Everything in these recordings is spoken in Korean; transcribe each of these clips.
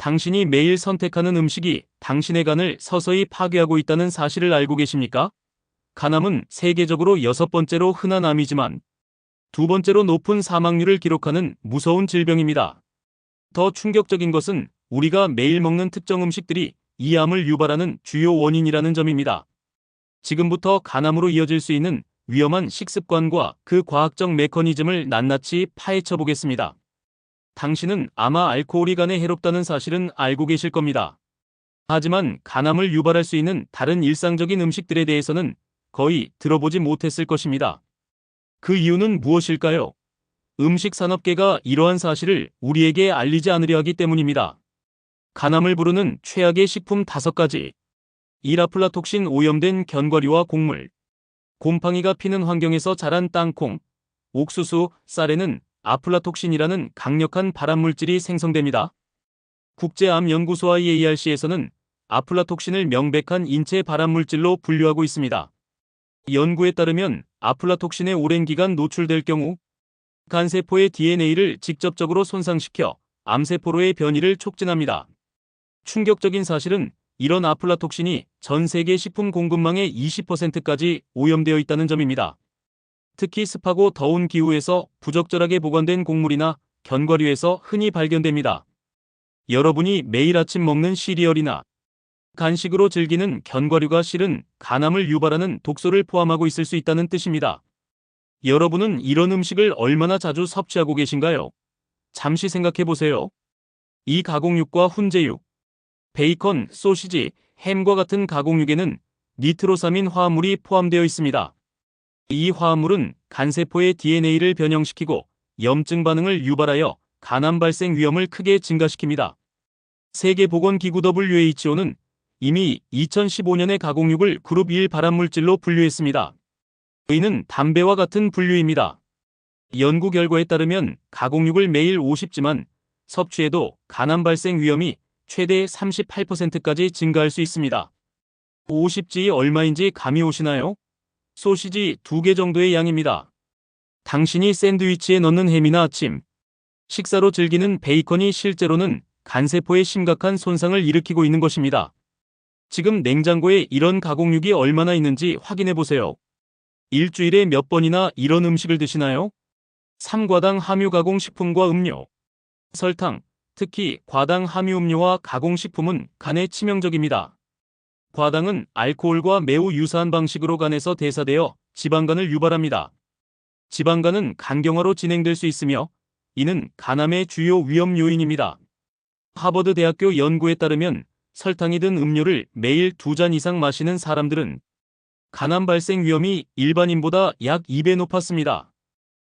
당신이 매일 선택하는 음식이 당신의 간을 서서히 파괴하고 있다는 사실을 알고 계십니까? 간암은 세계적으로 여섯 번째로 흔한 암이지만 두 번째로 높은 사망률을 기록하는 무서운 질병입니다. 더 충격적인 것은 우리가 매일 먹는 특정 음식들이 이 암을 유발하는 주요 원인이라는 점입니다. 지금부터 간암으로 이어질 수 있는 위험한 식습관과 그 과학적 메커니즘을 낱낱이 파헤쳐 보겠습니다. 당신은 아마 알코올이 간에 해롭다는 사실은 알고 계실 겁니다. 하지만 간암을 유발할 수 있는 다른 일상적인 음식들에 대해서는 거의 들어보지 못했을 것입니다. 그 이유는 무엇일까요? 음식 산업계가 이러한 사실을 우리에게 알리지 않으려 하기 때문입니다. 간암을 부르는 최악의 식품 5가지. 이라플라톡신 오염된 견과류와 곡물. 곰팡이가 피는 환경에서 자란 땅콩, 옥수수, 쌀에는 아플라톡신이라는 강력한 발암물질이 생성됩니다. 국제암연구소와 EARC에서는 아플라톡신을 명백한 인체 발암물질로 분류하고 있습니다. 연구에 따르면 아플라톡신에 오랜 기간 노출될 경우 간세포의 DNA를 직접적으로 손상시켜 암세포로의 변이를 촉진합니다. 충격적인 사실은 이런 아플라톡신이 전 세계 식품 공급망의 20%까지 오염되어 있다는 점입니다. 특히 습하고 더운 기후에서 부적절하게 보관된 곡물이나 견과류에서 흔히 발견됩니다. 여러분이 매일 아침 먹는 시리얼이나 간식으로 즐기는 견과류가 실은 간암을 유발하는 독소를 포함하고 있을 수 있다는 뜻입니다. 여러분은 이런 음식을 얼마나 자주 섭취하고 계신가요? 잠시 생각해 보세요. 이 가공육과 훈제육, 베이컨, 소시지, 햄과 같은 가공육에는 니트로사민 화합물이 포함되어 있습니다. 이 화합물은 간세포의 DNA를 변형시키고 염증 반응을 유발하여 간암 발생 위험을 크게 증가시킵니다. 세계보건기구 WHO는 이미 2015년에 가공육을 그룹 1 발암물질로 분류했습니다. 이는 담배와 같은 분류입니다. 연구 결과에 따르면 가공육을 매일 50지만 섭취해도 간암 발생 위험이 최대 38%까지 증가할 수 있습니다. 50G이 얼마인지 감이 오시나요? 소시지 2개 정도의 양입니다. 당신이 샌드위치에 넣는 햄이나 아침, 식사로 즐기는 베이컨이 실제로는 간세포에 심각한 손상을 일으키고 있는 것입니다. 지금 냉장고에 이런 가공육이 얼마나 있는지 확인해 보세요. 일주일에 몇 번이나 이런 음식을 드시나요? 3과당 함유 가공식품과 음료, 설탕, 특히 과당 함유 음료와 가공식품은 간에 치명적입니다. 과당은 알코올과 매우 유사한 방식으로 간에서 대사되어 지방간을 유발합니다. 지방간은 간경화로 진행될 수 있으며 이는 간암의 주요 위험 요인입니다. 하버드 대학교 연구에 따르면 설탕이 든 음료를 매일 두 잔 이상 마시는 사람들은 간암 발생 위험이 일반인보다 약 2배 높았습니다.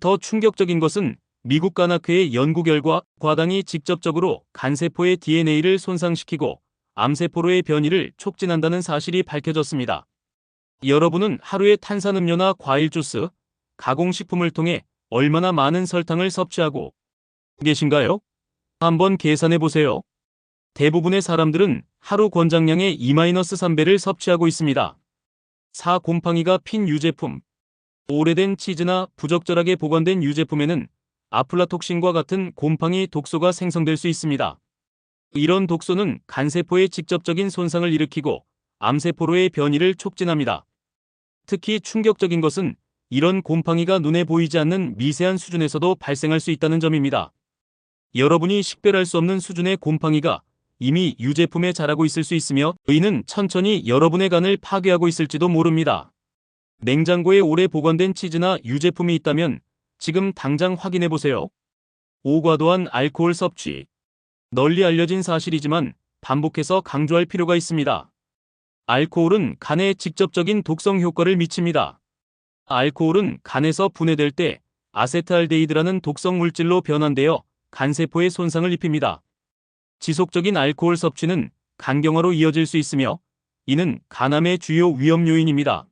더 충격적인 것은 미국 간학회의 연구 결과 과당이 직접적으로 간세포의 DNA를 손상시키고 암세포로의 변이를 촉진한다는 사실이 밝혀졌습니다. 여러분은 하루에 탄산음료나 과일 주스, 가공식품을 통해 얼마나 많은 설탕을 섭취하고 계신가요? 한번 계산해 보세요. 대부분의 사람들은 하루 권장량의 2-3배를 섭취하고 있습니다. 4. 곰팡이가 핀 유제품 오래된 치즈나 부적절하게 보관된 유제품에는 아플라톡신과 같은 곰팡이 독소가 생성될 수 있습니다. 이런 독소는 간세포에 직접적인 손상을 일으키고 암세포로의 변이를 촉진합니다. 특히 충격적인 것은 이런 곰팡이가 눈에 보이지 않는 미세한 수준에서도 발생할 수 있다는 점입니다. 여러분이 식별할 수 없는 수준의 곰팡이가 이미 유제품에 자라고 있을 수 있으며 이는 천천히 여러분의 간을 파괴하고 있을지도 모릅니다. 냉장고에 오래 보관된 치즈나 유제품이 있다면 지금 당장 확인해 보세요. 오과도한 알코올 섭취. 널리 알려진 사실이지만 반복해서 강조할 필요가 있습니다. 알코올은 간에 직접적인 독성 효과를 미칩니다. 알코올은 간에서 분해될 때 아세트알데히드라는 독성 물질로 변환되어 간세포에 손상을 입힙니다. 지속적인 알코올 섭취는 간경화로 이어질 수 있으며 이는 간암의 주요 위험 요인입니다.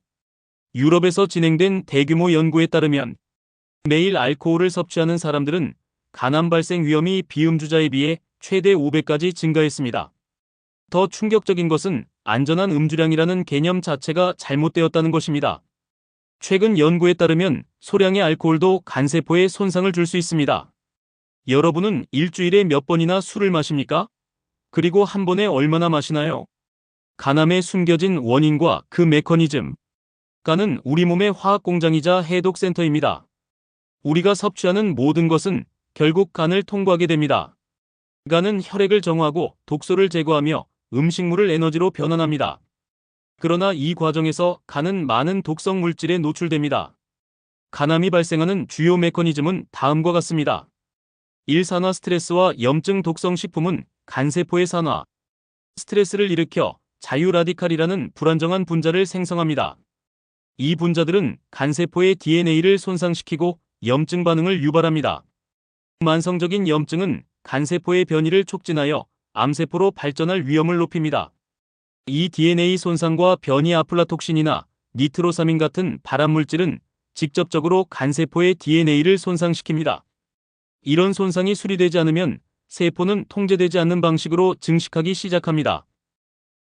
유럽에서 진행된 대규모 연구에 따르면 매일 알코올을 섭취하는 사람들은 간암 발생 위험이 비음주자에 비해 최대 5배까지 증가했습니다. 더 충격적인 것은 안전한 음주량이라는 개념 자체가 잘못되었다는 것입니다. 최근 연구에 따르면 소량의 알코올도 간세포에 손상을 줄 수 있습니다. 여러분은 일주일에 몇 번이나 술을 마십니까? 그리고 한 번에 얼마나 마시나요? 간암에 숨겨진 원인과 그 메커니즘. 간은 우리 몸의 화학 공장이자 해독 센터입니다. 우리가 섭취하는 모든 것은 결국 간을 통과하게 됩니다. 간은 혈액을 정화하고 독소를 제거하며 음식물을 에너지로 변환합니다. 그러나 이 과정에서 간은 많은 독성 물질에 노출됩니다. 간암이 발생하는 주요 메커니즘은 다음과 같습니다. 일산화 스트레스와 염증 독성 식품은 간세포의 산화, 스트레스를 일으켜 자유라디칼이라는 불안정한 분자를 생성합니다. 이 분자들은 간세포의 DNA를 손상시키고 염증 반응을 유발합니다. 만성적인 염증은 간세포의 변이를 촉진하여 암세포로 발전할 위험을 높입니다. 이 DNA 손상과 변이 아플라톡신이나 니트로사민 같은 발암물질은 직접적으로 간세포의 DNA를 손상시킵니다. 이런 손상이 수리되지 않으면 세포는 통제되지 않는 방식으로 증식하기 시작합니다.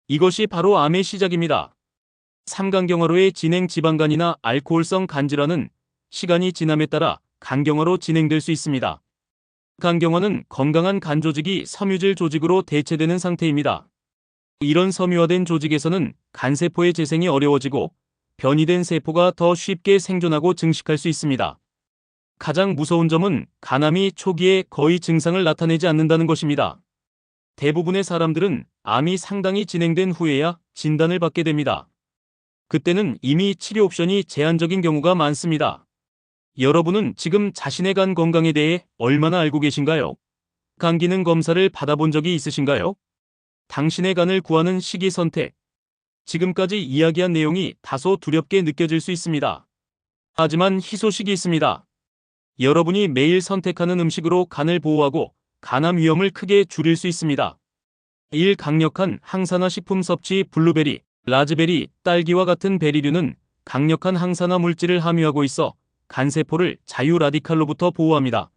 이것이 바로 암의 시작입니다. 삼간경화로의 진행 지방간이나 알코올성 간질환은 시간이 지남에 따라 간경화로 진행될 수 있습니다. 간경화는 건강한 간 조직이 섬유질 조직으로 대체되는 상태입니다. 이런 섬유화된 조직에서는 간세포의 재생이 어려워지고 변이된 세포가 더 쉽게 생존하고 증식할 수 있습니다. 가장 무서운 점은 간암이 초기에 거의 증상을 나타내지 않는다는 것입니다. 대부분의 사람들은 암이 상당히 진행된 후에야 진단을 받게 됩니다. 그때는 이미 치료 옵션이 제한적인 경우가 많습니다. 여러분은 지금 자신의 간 건강에 대해 얼마나 알고 계신가요? 간 기능 검사를 받아본 적이 있으신가요? 당신의 간을 구하는 시기 선택. 지금까지 이야기한 내용이 다소 두렵게 느껴질 수 있습니다. 하지만 희소식이 있습니다. 여러분이 매일 선택하는 음식으로 간을 보호하고 간암 위험을 크게 줄일 수 있습니다. 1. 강력한 항산화 식품 섭취 블루베리, 라즈베리, 딸기와 같은 베리류는 강력한 항산화 물질을 함유하고 있어 간세포를 자유 라디칼로부터 보호합니다.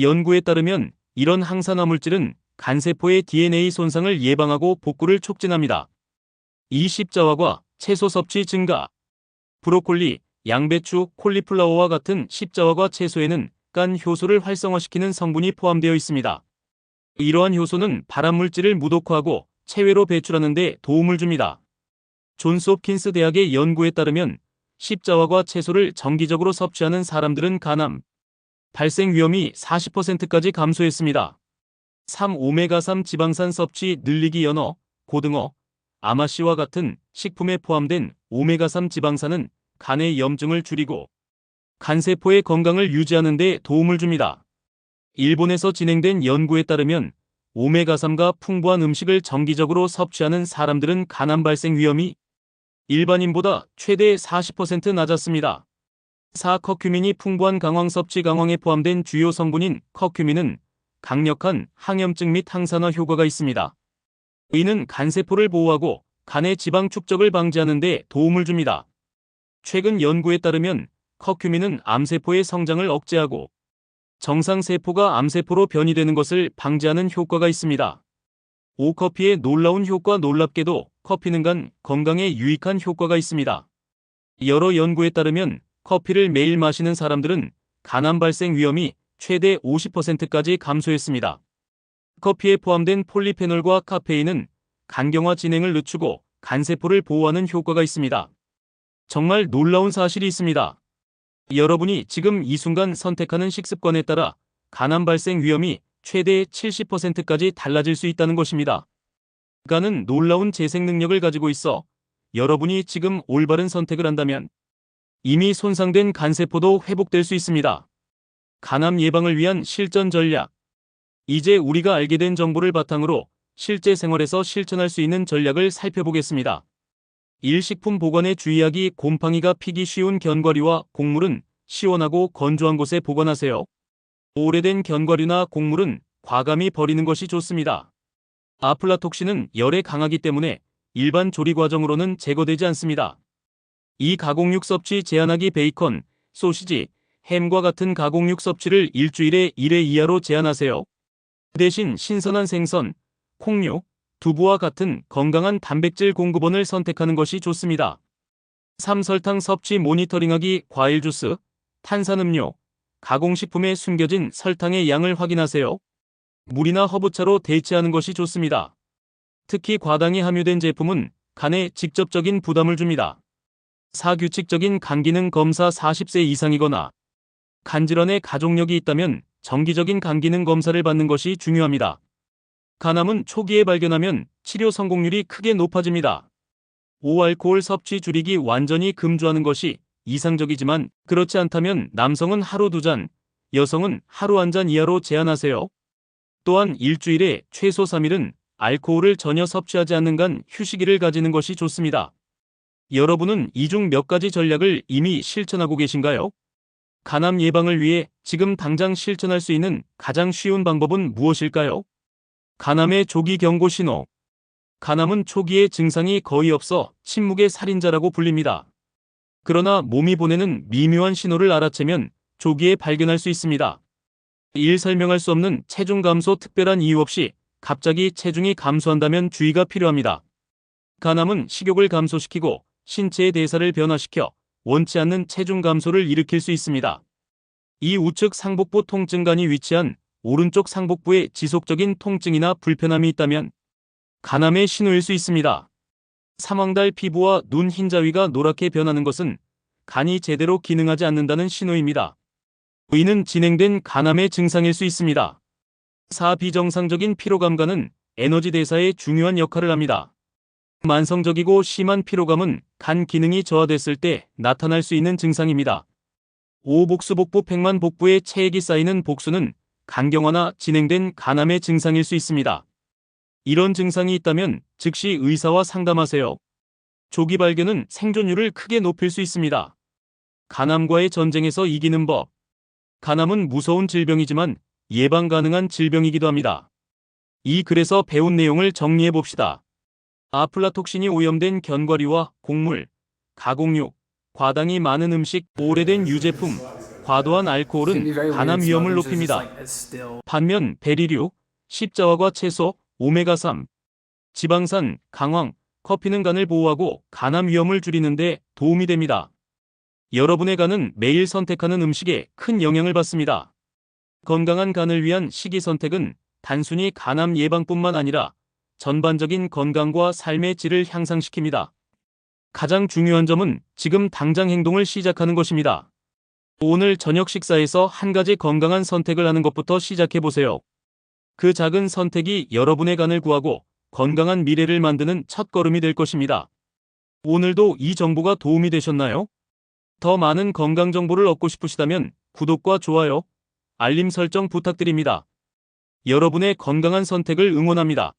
연구에 따르면 이런 항산화 물질은 간세포의 DNA 손상을 예방하고 복구를 촉진합니다. 이 십자화과 채소 섭취 증가 브로콜리, 양배추, 콜리플라워와 같은 십자화과 채소에는 간 효소를 활성화시키는 성분이 포함되어 있습니다. 이러한 효소는 발암물질을 무독화하고 체외로 배출하는 데 도움을 줍니다. 존스 홉킨스 대학의 연구에 따르면 십자화과 채소를 정기적으로 섭취하는 사람들은 간암 발생 위험이 40%까지 감소했습니다. 3. 오메가3 지방산 섭취 늘리기 연어, 고등어, 아마씨와 같은 식품에 포함된 오메가3 지방산은 간의 염증을 줄이고 간세포의 건강을 유지하는 데 도움을 줍니다. 일본에서 진행된 연구에 따르면 오메가3가 풍부한 음식을 정기적으로 섭취하는 사람들은 간암 발생 위험이 일반인보다 최대 40% 낮았습니다. 4. 커큐민이 풍부한 강황 섭취 강황에 포함된 주요 성분인 커큐민은 강력한 항염증 및 항산화 효과가 있습니다. 이는 간세포를 보호하고 간의 지방 축적을 방지하는 데 도움을 줍니다. 최근 연구에 따르면 커큐민은 암세포의 성장을 억제하고 정상세포가 암세포로 변이되는 것을 방지하는 효과가 있습니다. 오커피의 놀라운 효과 놀랍게도 커피는 간 건강에 유익한 효과가 있습니다. 여러 연구에 따르면 커피를 매일 마시는 사람들은 간암 발생 위험이 최대 50%까지 감소했습니다. 커피에 포함된 폴리페놀과 카페인은 간경화 진행을 늦추고 간세포를 보호하는 효과가 있습니다. 정말 놀라운 사실이 있습니다. 여러분이 지금 이 순간 선택하는 식습관에 따라 간암 발생 위험이 최대 70%까지 달라질 수 있다는 것입니다. 간은 놀라운 재생 능력을 가지고 있어 여러분이 지금 올바른 선택을 한다면 이미 손상된 간세포도 회복될 수 있습니다. 간암 예방을 위한 실전 전략. 이제 우리가 알게 된 정보를 바탕으로 실제 생활에서 실천할 수 있는 전략을 살펴보겠습니다. 일식품 보관에 주의하기 곰팡이가 피기 쉬운 견과류와 곡물은 시원하고 건조한 곳에 보관하세요. 오래된 견과류나 곡물은 과감히 버리는 것이 좋습니다. 아플라톡신은 열에 강하기 때문에 일반 조리 과정으로는 제거되지 않습니다. 이 가공육 섭취 제한하기 베이컨, 소시지, 햄과 같은 가공육 섭취를 일주일에 1회 이하로 제한하세요. 대신 신선한 생선, 콩류, 두부와 같은 건강한 단백질 공급원을 선택하는 것이 좋습니다. 3. 설탕 섭취 모니터링하기 과일 주스, 탄산음료, 가공식품에 숨겨진 설탕의 양을 확인하세요. 물이나 허브차로 대체하는 것이 좋습니다. 특히 과당이 함유된 제품은 간에 직접적인 부담을 줍니다. 사규칙적인 간 기능 검사 40세 이상이거나 간질환의 가족력이 있다면 정기적인 간 기능 검사를 받는 것이 중요합니다. 간암은 초기에 발견하면 치료 성공률이 크게 높아집니다. 오알코올 섭취 줄이기 완전히 금주하는 것이 이상적이지만 그렇지 않다면 남성은 하루 두 잔, 여성은 하루 한 잔 이하로 제한하세요. 또한 일주일에 최소 3일은 알코올을 전혀 섭취하지 않는 간 휴식일을 가지는 것이 좋습니다. 여러분은 이 중 몇 가지 전략을 이미 실천하고 계신가요? 간암 예방을 위해 지금 당장 실천할 수 있는 가장 쉬운 방법은 무엇일까요? 간암의 조기 경고 신호. 간암은 초기에 증상이 거의 없어 침묵의 살인자라고 불립니다. 그러나 몸이 보내는 미묘한 신호를 알아채면 조기에 발견할 수 있습니다. 일 설명할 수 없는 체중 감소 특별한 이유 없이 갑자기 체중이 감소한다면 주의가 필요합니다. 간암은 식욕을 감소시키고 신체의 대사를 변화시켜 원치 않는 체중 감소를 일으킬 수 있습니다. 이 우측 상복부 통증관이 위치한 오른쪽 상복부에 지속적인 통증이나 불편함이 있다면 간암의 신호일 수 있습니다. 사망달 피부와 눈 흰자위가 노랗게 변하는 것은 간이 제대로 기능하지 않는다는 신호입니다. 이는 진행된 간암의 증상일 수 있습니다. 사비정상적인 피로감과는 에너지 대사에 중요한 역할을 합니다. 만성적이고 심한 피로감은 간 기능이 저하됐을 때 나타날 수 있는 증상입니다. 오복수복부 백만 복부에 체액이 쌓이는 복수는 간경화나 진행된 간암의 증상일 수 있습니다. 이런 증상이 있다면 즉시 의사와 상담하세요. 조기 발견은 생존율을 크게 높일 수 있습니다. 간암과의 전쟁에서 이기는 법. 간암은 무서운 질병이지만 예방 가능한 질병이기도 합니다. 이 글에서 배운 내용을 정리해 봅시다. 아플라톡신이 오염된 견과류와 곡물, 가공육, 과당이 많은 음식, 오래된 유제품, 과도한 알코올은 간암 위험을 높입니다. 반면 베리류, 십자화과 채소, 오메가3, 지방산, 강황, 커피는 간을 보호하고 간암 위험을 줄이는데 도움이 됩니다. 여러분의 간은 매일 선택하는 음식에 큰 영향을 받습니다. 건강한 간을 위한 식이 선택은 단순히 간암 예방뿐만 아니라 전반적인 건강과 삶의 질을 향상시킵니다. 가장 중요한 점은 지금 당장 행동을 시작하는 것입니다. 오늘 저녁 식사에서 한 가지 건강한 선택을 하는 것부터 시작해 보세요. 그 작은 선택이 여러분의 간을 구하고 건강한 미래를 만드는 첫 걸음이 될 것입니다. 오늘도 이 정보가 도움이 되셨나요? 더 많은 건강 정보를 얻고 싶으시다면 구독과 좋아요, 알림 설정 부탁드립니다. 여러분의 건강한 선택을 응원합니다.